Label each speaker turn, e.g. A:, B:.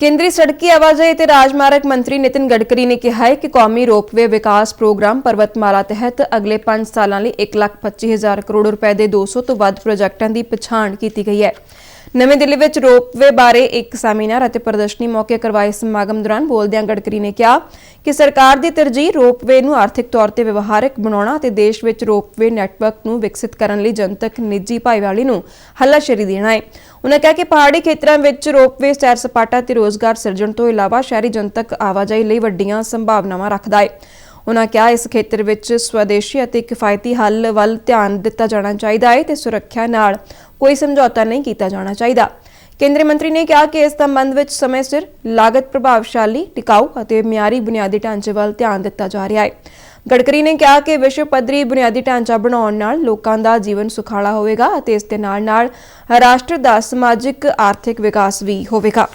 A: ਕੇਂਦਰੀ ਸੜਕੀ ਆਵਾਜਾਈ ਤੇ ਰਾਜਮਾਰਗ ਮੰਤਰੀ ਨਿਤਿਨ ਗਡਕਰੀ ਨੇ ਕਿਹਾ ਹੈ ਕਿ ਕੌਮੀ ਰੋਪਵੇ ਵਿਕਾਸ ਪ੍ਰੋਗਰਾਮ ਪਰਵਤਮਾਲਾ ਤਹਿਤ ਅਗਲੇ 5 ਸਾਲਾਂ ਲਈ 1,25,000 ਕਰੋੜ ਰੁਪਏ ਦੇ 200 ਤੋਂ ਵੱਧ ਪ੍ਰੋਜੈਕਟਾਂ ਦੀ ਪਛਾਣ ਕੀਤੀ ਗਈ ਹੈ। ਨਵੀਂ ਦਿੱਲੀ ਵਿੱਚ ਰੋਪਵੇ ਬਾਰੇ ਇੱਕ ਸੈਮੀਨਾਰ ਅਤੇ ਪ੍ਰਦਰਸ਼ਨੀ ਮੌਕੇ ਕਰਵਾਏ ਸਮਾਗਮ ਦੌਰਾਨ ਬੋਲਦਿਆਂ ਗਡਕਰੀ ਨੇ ਕਿਹਾ ਕਿ ਸਰਕਾਰ ਦੀ ਤਰਜੀਹ ਰੋਪਵੇ ਨੂੰ ਆਰਥਿਕ ਤੌਰ ਤੇ ਵਿਵਹਾਰਕ ਬਣਾਉਣਾ ਅਤੇ ਦੇਸ਼ ਵਿੱਚ ਰੋਪਵੇ ਨੈਟਵਰਕ ਨੂੰ ਵਿਕਸਿਤ ਕਰਨ ਲਈ ਜਨਤਕ ਨਿੱਜੀ ਭਾਈਵਾਲੀ ਨੂੰ ਹੱਲਾਸ਼ੇਰੀ ਦੇਣਾ ਹੈ। ਉਨ੍ਹਾਂ ਕਿਹਾ ਕਿ ਪਹਾੜੀ ਖੇਤਰਾਂ ਵਿੱਚ ਰੋਪਵੇ ਸੈਰ ਸਪਾਟਾ ਤੇ ਰੋਜ਼ਗਾਰ ਸਿਰਜਣ ਤੋਂ ਇਲਾਵਾ ਸ਼ਹਿਰੀ ਜਨਤਕ ਆਵਾਜਾਈ ਲਈ ਵੱਡੀਆਂ ਸੰਭਾਵਨਾਵਾਂ ਰੱਖਦਾ ਹੈ। ਉਨ੍ਹਾਂ ਕਿਹਾ ਇਸ ਖੇਤਰ ਵਿੱਚ ਸਵਦੇਸ਼ੀ ਅਤੇ ਕਿਫਾਇਤੀ ਹੱਲ ਵੱਲ ਧਿਆਨ ਦਿੱਤਾ ਜਾਣਾ ਚਾਹੀਦਾ ਹੈ ਤੇ ਸੁਰੱਖਿਆ ਨਾਲ ਕੋਈ ਸਮਝੌਤਾ ਨਹੀਂ ਕੀਤਾ ਜਾਣਾ ਚਾਹੀਦਾ। ਕੇਂਦਰੀ ਮੰਤਰੀ ਨੇ ਕਿਹਾ ਕਿ ਇਸ ਸੰਬੰਧ ਵਿੱਚ ਸਮੇਂ ਸਿਰ ਲਾਗਤ ਪ੍ਰਭਾਵਸ਼ਾਲੀ, ਟਿਕਾਊ ਅਤੇ ਮਿਆਰੀ ਬੁਨਿਆਦੀ ਢਾਂਚੇ ਵੱਲ ਧਿਆਨ ਦਿੱਤਾ ਜਾ ਰਿਹਾ ਹੈ। ਗਡਕਰੀ ਨੇ ਕਿਹਾ ਕਿ ਵਿਸ਼ਵ ਪੱਧਰੀ ਬੁਨਿਆਦੀ ਢਾਂਚਾ ਬਣਾਉਣ ਨਾਲ ਲੋਕਾਂ ਦਾ ਜੀਵਨ ਸੁਖਾਲਾ ਹੋਵੇਗਾ ਅਤੇ ਇਸ ਦੇ ਨਾਲ ਨਾਲ ਰਾਸ਼ਟਰ ਦਾ ਸਮਾਜਿਕ, ਆਰਥਿਕ ਵਿਕਾਸ ਵੀ ਹੋਵੇਗਾ।